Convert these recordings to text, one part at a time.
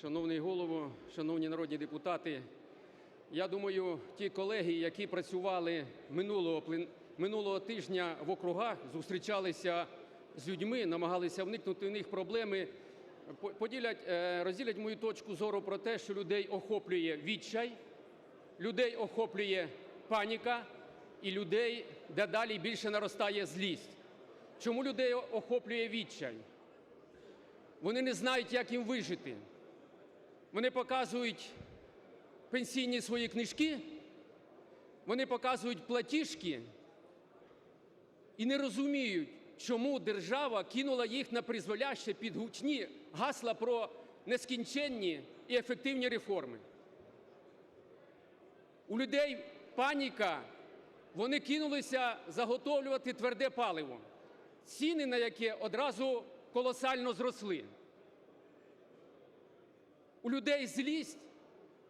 Шановний Голово, шановні народні депутати, я думаю, ті колеги, які працювали минулого, минулого тижня в округах, зустрічалися з людьми, намагалися вникнути в них проблеми, поділять, е, розділять мою точку зору про те, що людей охоплює відчай, людей охоплює паніка і людей дедалі більше наростає злість. Чому людей охоплює відчай? Вони не знають, як їм вижити. Вони показують пенсійні свої книжки, вони показують платіжки і не розуміють, чому держава кинула їх на призволяще під гучні гасла про нескінченні і ефективні реформи. У людей паніка, вони кинулися заготовлювати тверде паливо, ціни на яке одразу колосально зросли. У людей злість,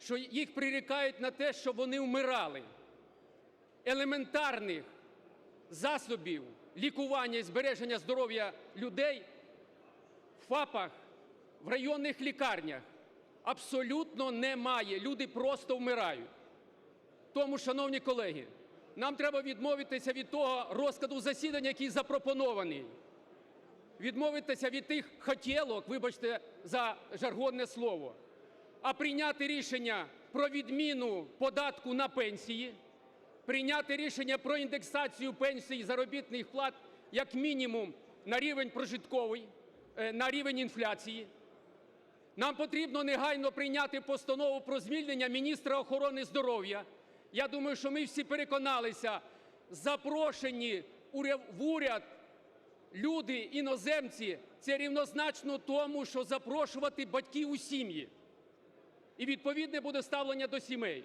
що їх прирікають на те, що вони вмирали. Елементарних засобів лікування і збереження здоров'я людей в ФАПах, в районних лікарнях абсолютно немає. Люди просто вмирають. Тому, шановні колеги, нам треба відмовитися від того розкладу засідання, який запропонований. Відмовитися від тих хотєлок, вибачте за жаргонне слово, а прийняти рішення про відміну податку на пенсії, прийняти рішення про індексацію пенсій і заробітних плат як мінімум на рівень прожитковий, е, на рівень інфляції. Нам потрібно негайно прийняти постанову про звільнення міністра охорони здоров'я. Я думаю, що ми всі переконалися, запрошені в уряд люди, іноземці, це рівнозначно тому, що запрошувати батьків у сім'ї. І відповідне буде ставлення до сімей.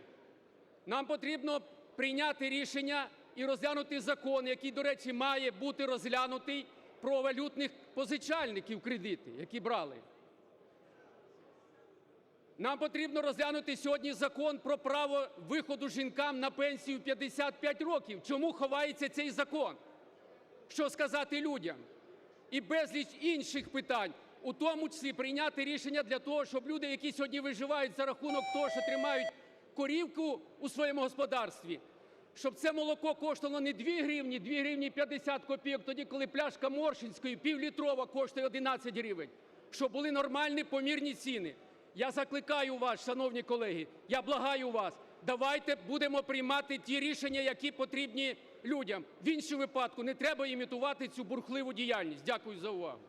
Нам потрібно прийняти рішення і розглянути закон, який, до речі, має бути розглянутий про валютних позичальників кредити, які брали. Нам потрібно розглянути сьогодні закон про право виходу жінкам на пенсію 55 років. Чому ховається цей закон? Що сказати людям? І безліч інших питань, у тому числі прийняти рішення для того, щоб люди, які сьогодні виживають за рахунок того, що тримають корівку у своєму господарстві, щоб це молоко коштувало не 2 гривні, 2 гривні 50 копійок, тоді, коли пляшка Моршинської півлітрова коштує 11 гривень, щоб були нормальні помірні ціни. Я закликаю вас, шановні колеги, я благаю вас, давайте будемо приймати ті рішення, які потрібні людям. В іншому випадку не треба імітувати цю бурхливу діяльність. Дякую за увагу.